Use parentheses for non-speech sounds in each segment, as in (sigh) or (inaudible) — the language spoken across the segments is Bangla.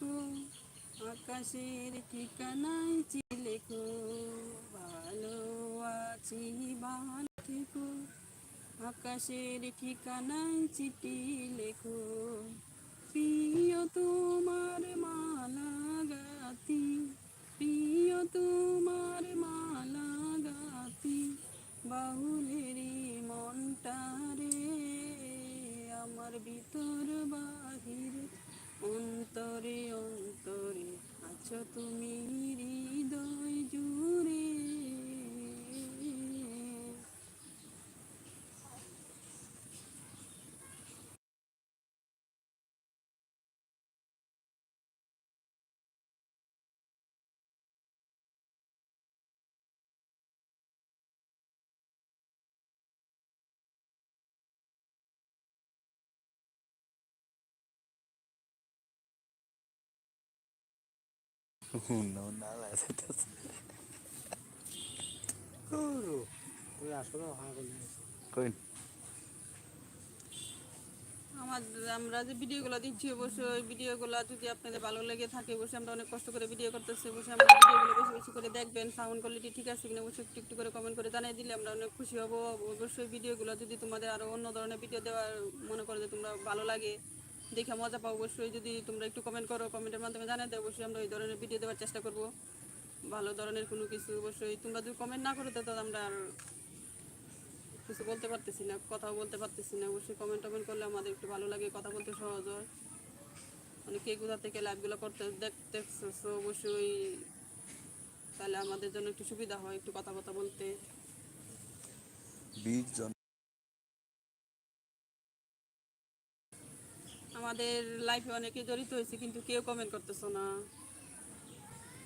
লেখো আকাশের ঠিকানায় চিঠি লেখো ভালো আছি ভালো থেকো আকাশের ঠিকানায় চিঠি লেখো প্রিয় তুমি? No, nada, (laughs) se te hace. তুমি আসো না কই আমার আমরা যে ভিডিওগুলো দিচ্ছি অবশ্যই ওই ভিডিওগুলো যদি আপনাদের ভালো লেগে থাকে অবশ্যই আমরা অনেক কষ্ট করে ভিডিও করতেছি অবশ্যই আমরা ভিডিওগুলো বেশি বেশি করে দেখবেন সাউন্ড কোয়ালিটি ঠিক আছে কিনা অবশ্যই একটু একটু করে কমেন্ট করে জানিয়ে দিলে আমরা অনেক খুশি হব। অবশ্যই ভিডিও ভিডিওগুলো যদি তোমাদের আরও অন্য ধরনের ভিডিও দেওয়ার মনে করো যে তোমরা ভালো লাগে দেখে মজা পাও, অবশ্যই। যদি তোমরা একটু কমেন্ট করো, কমেন্টের মাধ্যমে দেয় অবশ্যই আমরা ওই ধরনের ভিডিও দেওয়ার চেষ্টা করব। ভালো ধরনের কোনো কিছু, অবশ্যই। তোমরা যদি কমেন্ট না করো, তাহলে আমরা আর কিছু বলতে পারতেছি না, কথাও বলতে পারতেছি না। অবশ্যই কমেন্ট টমেন্ট করলে আমাদের একটু ভালো লাগে, কথা বলতে সহজ হয়। মানে কে কোথা থেকে লাইভগুলো করতে দেখতেছো অবশ্যই তাহলে আমাদের জন্য একটু সুবিধা হয়, একটু কথা কথা বলতে। বিশ জন আমাদের লাইফে অনেকে জড়িত হয়েছে, কিন্তু কেউ কমেন্ট করতেছো না।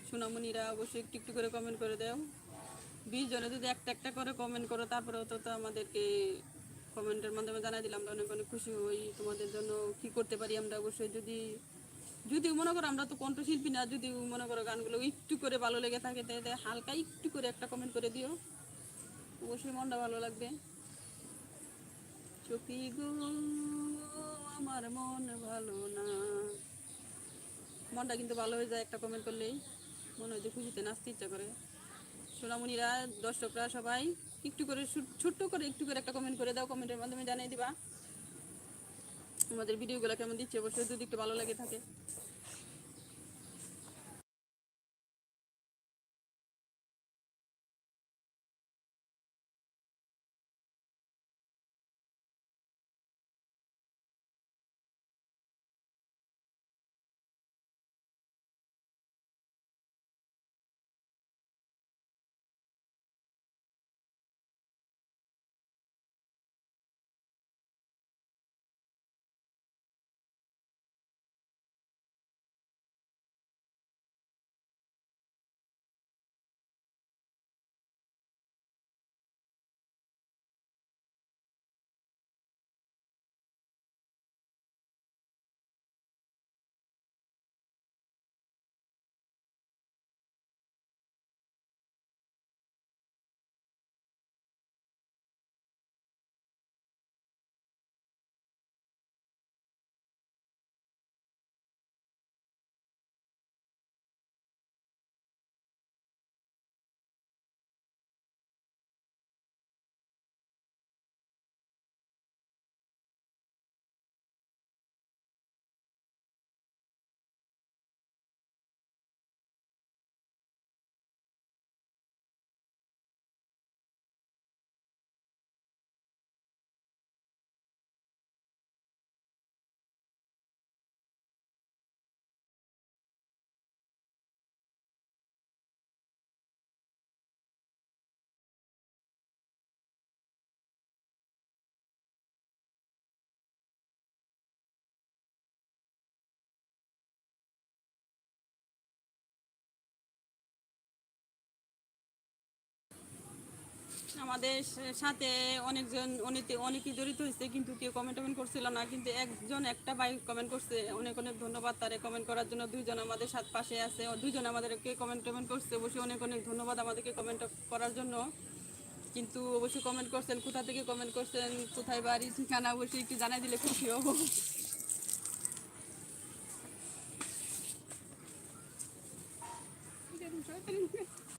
সোনামণিরা অবশ্যই একটু একটু করে কমেন্ট করে দাও। বিশ জনে যদি একটা একটা করে কমেন্ট করো তারপরে তো তো আমাদেরকে কমেন্টের মাধ্যমে জানাই দিলাম। আমরা অনেক অনেক খুশি হই। তোমাদের জন্য কি করতে পারি আমরা অবশ্যই যদি যদি মনে করো আমরা তো কণ্ঠশিল্পী না, যদি মনে করো গানগুলো একটু করে ভালো লেগে থাকে, তাহলে হালকা একটু করে একটা কমেন্ট করে দিও। অবশ্যই মনটা ভালো লাগবে। চকি গো আমার মন ভালো না। মনটা কিন্তু ভালো হয়ে যায়, একটা কমেন্ট করলেই। মনে হয় যে খুশিতে নাচতে ইচ্ছা করে। সোনামণিরা, দর্শকরা সবাই একটু করে ছোট্ট করে একটু করে একটা কমেন্ট করে দাও কমেন্টের মাধ্যমে জানিয়ে দিবা। আমাদের ভিডিওগুলো কেমন দিচ্ছে? অবশ্যই যদি একটু ভালো লাগে থাকে। আমাদের সাথে অনেকজন অনেকে অনেকেই জড়িত হয়েছে কিন্তু কেউ কমেন্ট টমেন্ট করছিল না কিন্তু একজন একটা ভাই কমেন্ট করছে। অনেক অনেক ধন্যবাদ তারে কমেন্ট করার জন্য। দুইজন আমাদের সাথে পাশে আছে ও দুইজন আমাদেরকে কমেন্ট টমেন্ট করছে। অবশ্যই অনেক অনেক ধন্যবাদ আমাদেরকে কমেন্ট করার জন্য। কিন্তু অবশ্যই কমেন্ট করছেন কোথা থেকে কমেন্ট করছেন কোথায় বাড়ি ঠিকানা অবশ্যই একটু জানাই দিলে খুশি হব। হ্যাঁ (laughs) (laughs)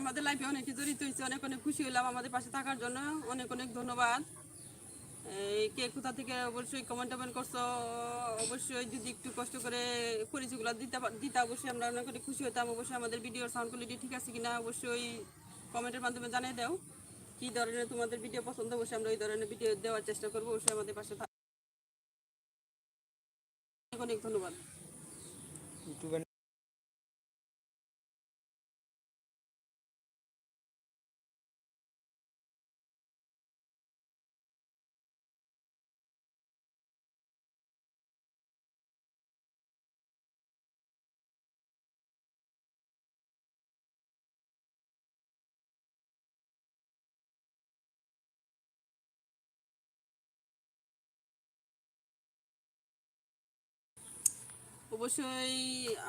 আমাদের লাইফে অনেকে জড়িত হয়েছে, অনেক অনেক খুশি হলাম আমাদের পাশে থাকার জন্য। অনেক অনেক ধন্যবাদ। এই কে কোথা থেকে অবশ্যই কমেন্ট টমেন্ট করছ, অবশ্যই যদি একটু কষ্ট করে পরিচয়গুলো দিতে দিতে অবশ্যই আমরা অনেক অনেক খুশি হতাম। অবশ্যই আমাদের ভিডিওর সাউন্ড কোয়ালিটি ঠিক আছে কিনা অবশ্যই কমেন্টের মাধ্যমে জানিয়ে দাও। কী ধরনের তোমাদের ভিডিও পছন্দ, অবশ্যই আমরা ওই ধরনের ভিডিও দেওয়ার চেষ্টা করব। অবশ্যই আমাদের পাশে অনেক অনেক ধন্যবাদ। অবশ্যই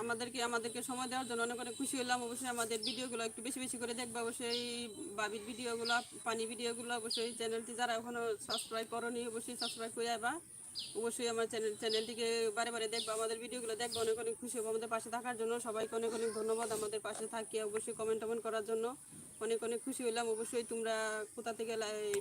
আমাদেরকে আমাদেরকে সময় দেওয়ার জন্য অনেক অনেক খুশি হলাম। অবশ্যই আমাদের ভিডিওগুলো একটু বেশি বেশি করে দেখবে। অবশ্যই বাবির ভিডিওগুলো পানি ভিডিওগুলো অবশ্যই চ্যানেলটি যারা এখনও সাবস্ক্রাইব করনি, অবশ্যই সাবস্ক্রাইব করে যাবা অবশ্যই আমার চ্যানেল, চ্যানেলটিকে বারে বারে দেখবা, আমাদের ভিডিওগুলো দেখবে, অনেক অনেক খুশি হব আমাদের পাশে থাকার জন্য। সবাইকে অনেক অনেক ধন্যবাদ আমাদের পাশে থাকিয়ে অবশ্যই কমেন্ট টমেন্ট করার জন্য। অনেক অনেক খুশি হলাম। অবশ্যই তোমরা কোথা থেকে